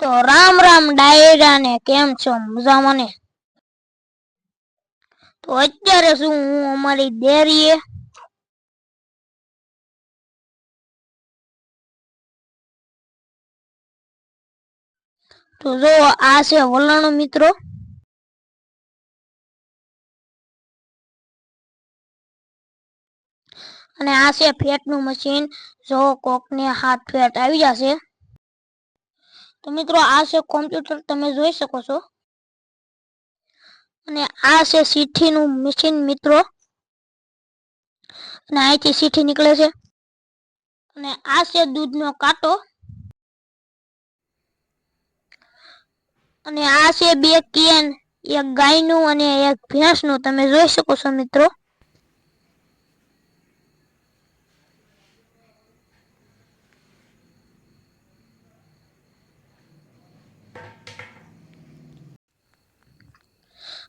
તો રામ રામ ડાયરા ને, કેમ છો? મજામાં ને તો અત્યારે શું હું અમારી ડેરીએ તો જો આ છે વલણ મિત્રો. અને આ છે ફેટનું મશીન. જો કોકને હાથ ફેટ આવી જશે. તો મિત્રો આ છે કોમ્પ્યુટર તમે જોઈ શકો છો. અને આ છે સીઠીનું મશીન મિત્રો. અને અહીંથી સીઠી નીકળે છે. અને આ છે દૂધનો કાંટો. અને આ છે બે કેન, એક ગાયનું અને એક ભેંસનું. તમે જોઈ શકો છો મિત્રો.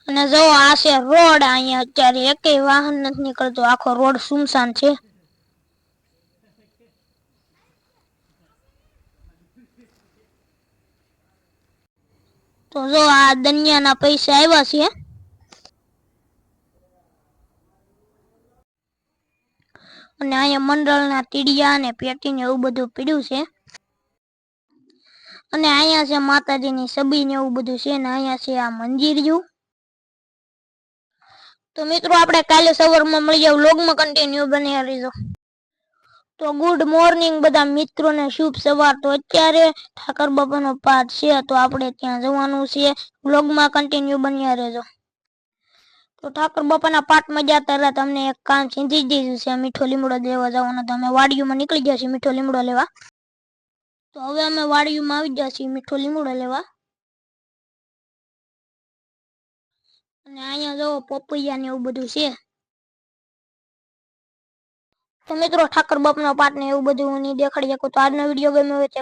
અને જો આ છે રોડ અહીંયા અત્યારે એકેય વાહન નથી નીકળતું. આખો રોડ સુમસાન છે. તો જો આ દનિયાના પૈસા આવ્યા છે. અને અહીંયા મંડળના તીડિયા અને પેટી ને એવું બધું પીડ્યું છે. અને અહીંયા છે માતાજીની સબી ને એવું બધું છે. ને અહીંયા છે આ મંદિરિયું તો મિત્રો, આપણે કાલે સવારમાં મળી જાવ લોગમાં કન્ટિન્યુ બની રહીજો તો ગુડ મોર્નિંગ બધા મિત્રોને, શુભ સવાર. તો અત્યારે ઠાકર બાપાનો પાઠ છે, તો આપણે ત્યાં જવાનું છે. વ્લોગમાં કન્ટિન્યુ બન્યા રહેજો તો ઠાકર બાપાના પાઠમાં જતા રહ્યા તમને એક કામ ચીંધી દીધું છે, મીઠો લીમડો લેવા જવાનો. તો અમે વાડીઓમાં નીકળી ગયા છીએ મીઠો લીમડો લેવા. તો હવે અમે વાડીઓમાં આવી ગયા મીઠો લીમડો લેવા. અને અહીંયા જો પોપૈયા ને એવું બધું છે. તો મિત્રો ઠાકર બાપનો પાઠ ને એવું બધું નહીં દેખાડી શકું. તો આજનો વીડિયો ગમ્યો હોય તો